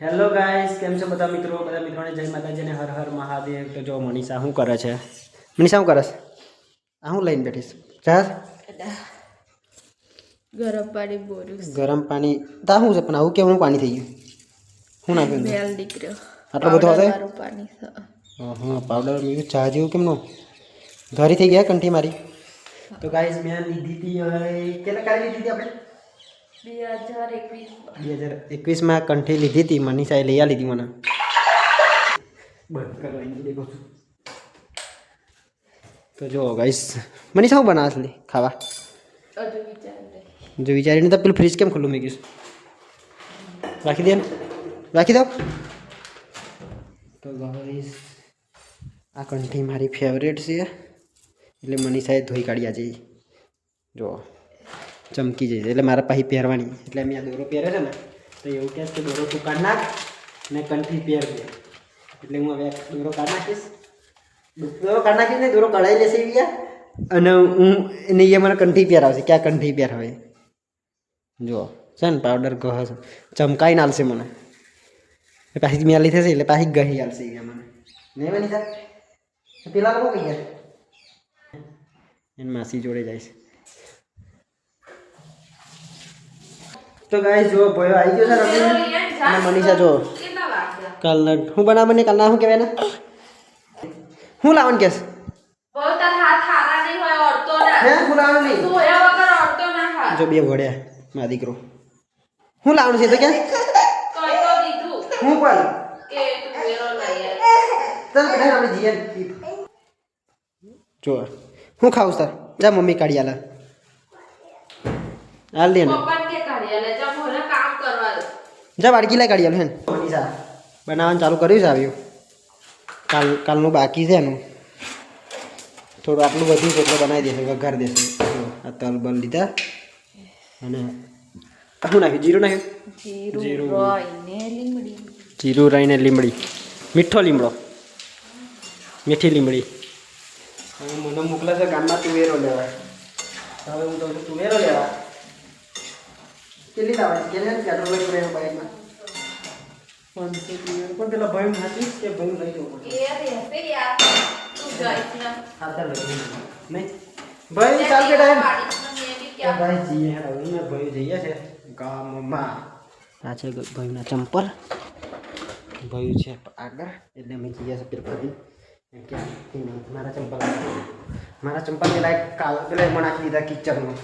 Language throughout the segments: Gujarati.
હેલો ગાઈસ કેમ છો બધા મિત્રો? બધા મિત્રોને જય માતાજી અને હર હર મહાદેવ. તો જો મનીષા શું કરે છે? મનીષા શું કરે છે આ હું લઈને બેઠીશ. ચાર ગરમ પાણી બોરું ગરમ પાણી. તા શું છે પણ આવું કેવું પાણી થઈ ગયું. શું નાખ્યું? બેલ નીકળ્યો આટલો બધો હશે? પાણી હા પાવડર મેં ચા જેવું કેમનું? ઘરી થઈ ગયા કંઠી મારી? તો ગાઈસ મેં લીધી હતી કેટલા કાલે લીધી હતી આપણે? બે હજાર એકવીસમાં કંઠી લીધી હતી મનીષાએ લઈ આ લીધી મને. બંધ કરવાની તો જો ગાઈસ મનીષા હું બનાવે છે ખાવા? જો વિચારીને તો પેલું ફ્રીજ કેમ ખુલ્લું મૂક્યું? રાખી દે રાખી દો. તો ગાઈસ આ કંઠી મારી ફેવરેટ છે. એટલે મનીષાએ ધોઈ કાઢ્યા આજે. જો. ચમકી જાય એટલે મારા પાસે પહેરવાની. એટલે મેં આ દોરો પહેરે છે ને, તો એવું કહે કે દોરો તું કાઢ નાખ ને કંઠી પહેરજે એટલે હું હવે દોરો કાઢ નાખીશ. દોરો કાઢ નાખીશ ને દોરો કઢાઈ લેશે એવી અને હું, એને એ મને કંઠી પહેરાવશે. ક્યાં કંઠી પહેરાવે? જુઓ, છે ને પાવડર ગહ છે. ચમકાઈને આલશે મને. પાછી મેં લીધે છે, એટલે પાછી ગહી આલશે એ મને. નહીં બની સર પેલા લોકો કઈ ગયા. એને માસી જોડે જાય છે. તો ગાઈસ જો ભયો આવી ગયો છે રમીને અને મનીષા જો કાલના હું બનાવવાની કાલના શું કહેવાય ને હું લાવન કેસ? હે? હું જો બે વડ્યા મા દીકરો. હું લાવવાનું છે તો દીધું. હું પણ. કે તું વેરો લઈ આય. ચાલ બેટા આપણે જઈએ. જો હું ખાઉં સર જા મમ્મી કાઢી આલા. હાલ દે ને જા બાળકી કામ કરવા જા વાડકી બનાવવાનું ચાલુ કર્યું છે આવ્યું કાલ કાલનું બાકી છે એનું. થોડું આટલું વધ્યું છે એટલે બનાવી દેશે વઘાર દેશે. આ તલ બલ લીધા. અને શું નાખ્યું? જીરું નાખ્યું? જીરું જીરું. રોય ને લીમડી. જીરું રાઈને લીમડી. મીઠો લીમડો. મીઠી લીમડી. હવે મને મોકલે છે ગામમાં તુવેરો લેવા. હવે હું તમને તુવેરો લેવા. કેટલી કે ને કેટલો લઈ તુવેરો બાઈકમાં પાંચસો પણ પેલા ભાઈ હાથી કે ભાઈ લઈ જવું પડે નહીં. ભાઈ ચાલ કે ટાઈમ ભાઈ જઈએ હવે ને ભાઈ જઈએ છે ગામમાં. આ છે ભાઈના ચંપલ. ભાઈ છે આગળ. એટલે અમે જઈએ છીએ તિરુપતિ. એમ ક્યાં મારા ચંપલ મારા ચંપલ પેલા એક કાલ પેલા એમાં નાખી દીધા કિચડમાં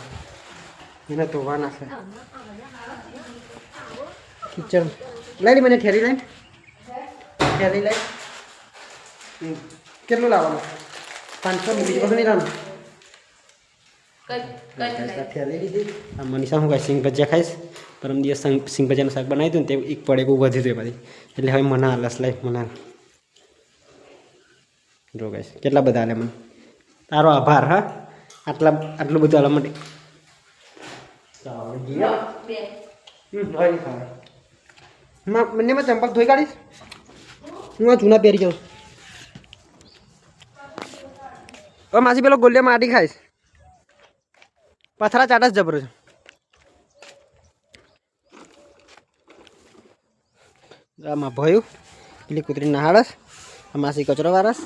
એને ધોવાના છે કિચન લઈ મને ઠેરી લઈ ઠેરી લઈ. કેટલું લાવવાનું પાંચસો બીજું બધું નહીં લાવવાનું મનીષા હું કાંઈ સિંગ ભજીયા ખાઈશ પરમ દિવસ સિંગ ભજીયાનું શાક હતું ને તે એક પડે એવું વધી હતું બધી એટલે હવે મને આલસ લાઈ મને. જો ગાઈશ કેટલા બધા આલે મને તારો આભાર હા આટલા આટલું બધું આલવા માટે મને મેં ચંપલ ધોઈ કાઢીશ? હું આ જૂના પહેરી જાઉં. હવે માસી પેલો ગોલિયા માટી ખાઈશ. પથરા ચાટા જ જબરો છે. આમાં ભયું. પેલી કૂતરી નહાડસ. આ માસી કચરો વારસ.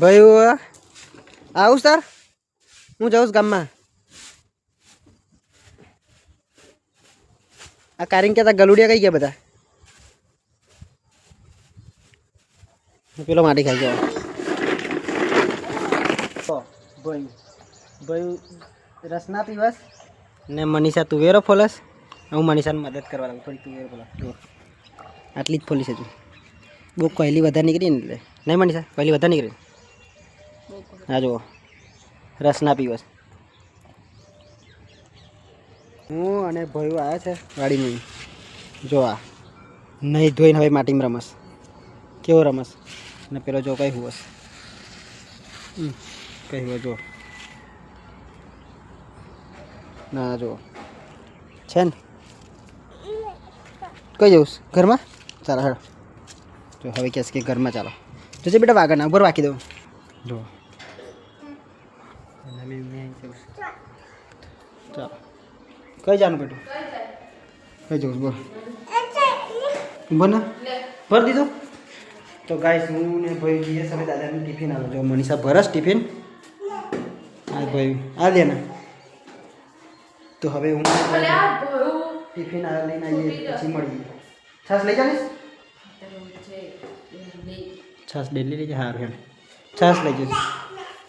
ભયું આવું સર. હું જાઉં ગામમાં. આ કારણ કે ગલુડિયા કઈ ગયા બધા. પેલો માટી ખાઈ ગયો. ભયું ભયું રસના પીવસ? ને મનીષા તુવેરો ફોલસ? હું મનીષાને મદદ કરવા લાગુ થોડી તુવેરો ફોલસ. આટલી જ ફોલી છે તું બહુ કોયલી વધારે નીકળી ને એટલે. નહીં મનીષા કોયલી વધારે નીકળી? હા જુઓ. રસના પીવસ. હું અને ભયું આવ્યા છે ગાડીમાં. જો આ. નહીં ધોઈને હવે માટીમાં રમસ કેવો રમસ ને પેલો જો કઈ હોસ કઈ હોય જો. ના, જો. છે ને? કઈ જવું? ઘરમાં? ચાલો હેડો જો હવે કહેશે કે ઘરમાં ચાલો. જો છે બેટા વાગણ ઉપર વાંકી દઉં. જો અને અમે એમને અહીં જવું છે. ચાલો કઈ જવાનું બેટું? કઈ જવું બોલ. બના ભરી દીધું? તો ગાઈસ હું ને ભાઈ જઈએ સમય દાદાનું ટિફિન આવે જો મનીષા ભરસ ટિફિન. આ ભાઈ આ લે ને. તો હવે હું ટિફિન આ લઈને આવીએ પછી મળીએ. છાસ લઈ જાણીશ છાસ ડેલી લઈ જાય હારું હેડ છાસ લઈ જજો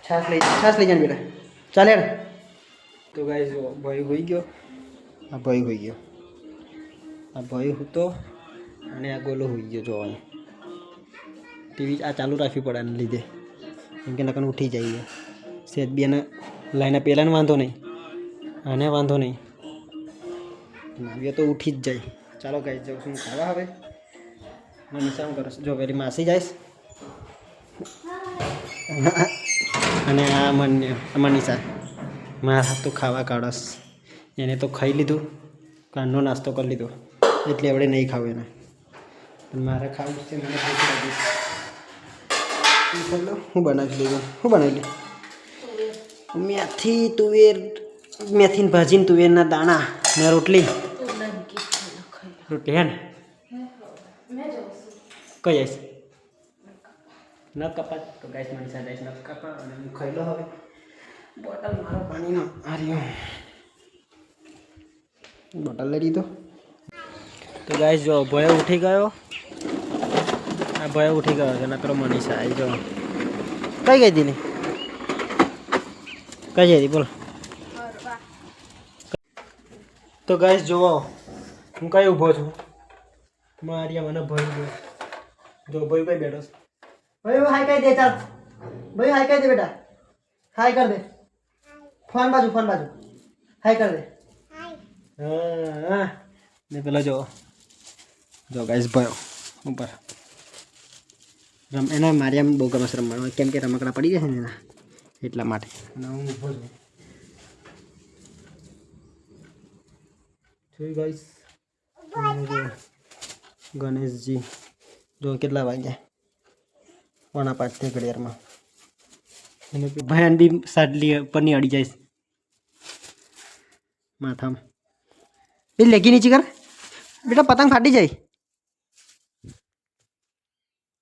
છાસ લઈ છાસ લઈ જાય બેટા. ચાલે તો ગાઈસ ભાઈ હોઈ ગયો. આ ભાઈ હોઈ ગયો. આ ભાઈ હતો અને આ ગોલો હોઈ ગયો જો અહીં ટીવી આ ચાલુ રાખવી પડે એને લીધે. કેમ કે નકર ઉઠી જઈએ. બી એને લાઈને પહેલાંને વાંધો નહીં. આને વાંધો નહીં. નાવ્યો તો ઉઠી જ જાય. ચાલો ગાઈ જાઉં છું ખાવા હવે. મનીષા શું કરશ જો પેલી માસી જઈશ અને આ મન મનીષા. મારા તો ખાવા કાઢસ એને તો ખાઈ લીધું કાનનો નાસ્તો કરી લીધો, એટલે આપણે નહીં ખાવું એને. પણ મારે ખાવું છે, મને ભૂખ લાગી ચાલો લઉં? હું બનાવી લીધું હું બનાવી લીધું મેથી, તુવેર, મેથીને ભાજીને તુવેરના દાણા ને રોટલી. રોટલી હે ને? કઈ આવીશ ન કપાત? તો ગાઈસ મારી સાથે ન કપા અને હું ખાઈ લો હવે. બોટલ મારો પાણીનો. આ બોટલ લઈ લીધો. તો ગાઈસ જો ભય ઉઠી ગયો. આ ભય ઉઠી ગયો છે, નકરો મનીષા આવી જો. કઈ ગઈ દીની? કઈ જઈ હતી બોલ. તો ગાઈસ જોવો હું કઈ ઊભો છું? મારી મને ભય ગયો. જો, ભાઈ કઈ બેઠો ભાઈ હાય કઈ દે, ચાલ. ભાઈ, હાય કઈ દે બેટા. હાય કર દે. ફોન બાજુ ફોન બાજુ. હાય કર દે. હા ને પેલા જો જો ગાઈસ ભયો ઉપર રમ એને મારી આમ બહુ ગમે છે રમવાનું કેમ કે રમકડા પડી જશે ને એના એટલા માટે અને હું ઊભો છું જોઈ ગાઈસ ગણેશજી જો કેટલા વાગ્યા પોણા પાંચથી ઘડિયાળમાં ભયાન બી સાડલી પરની અડી જાય માથામાં એ લેગી નીચે કર બેટા પતંગ ફાટી જાય.